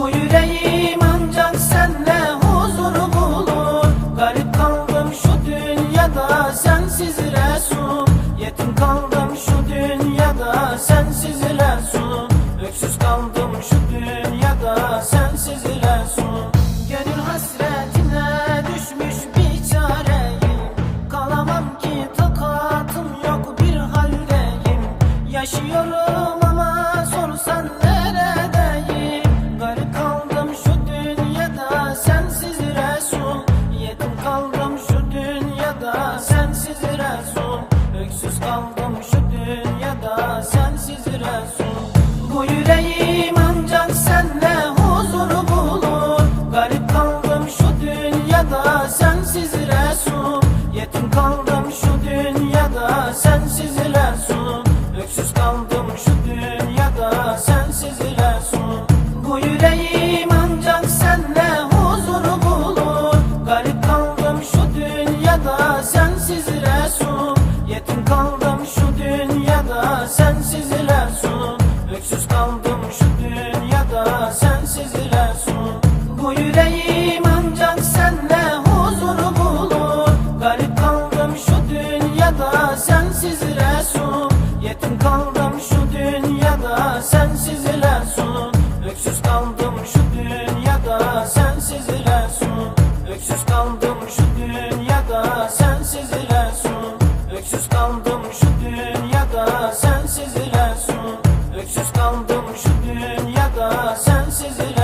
Bu yüreğim ancak senle huzur bulur. Garip kaldım şu dünyada sensiz Resul. Yetim kaldım şu dünyada sensiz Resul. Öksüz kaldım şu dünyada sensiz Resul. Gönül hasretine Bu yüreğim ancak senle huzur bulur. Garip kaldım şu dünyada sensiz Resul. Yetim kaldım şu dünyada sensiz Resul. Öksüz kaldım şu dünyada sensiz Resul. Bu yüreğim Öksüz kaldım şu dünyada sensiz Resul Bu yüreğim ancak senle huzur bulur. Garip kaldım şu dünyada sensiz Resul Yetim kaldım şu dünyada sensiz Resul Öksüz kaldım şu dünyada sensiz Resul Öksüz kaldım şu dünyada sensiz Resul Öksüz kaldım dünya sensiz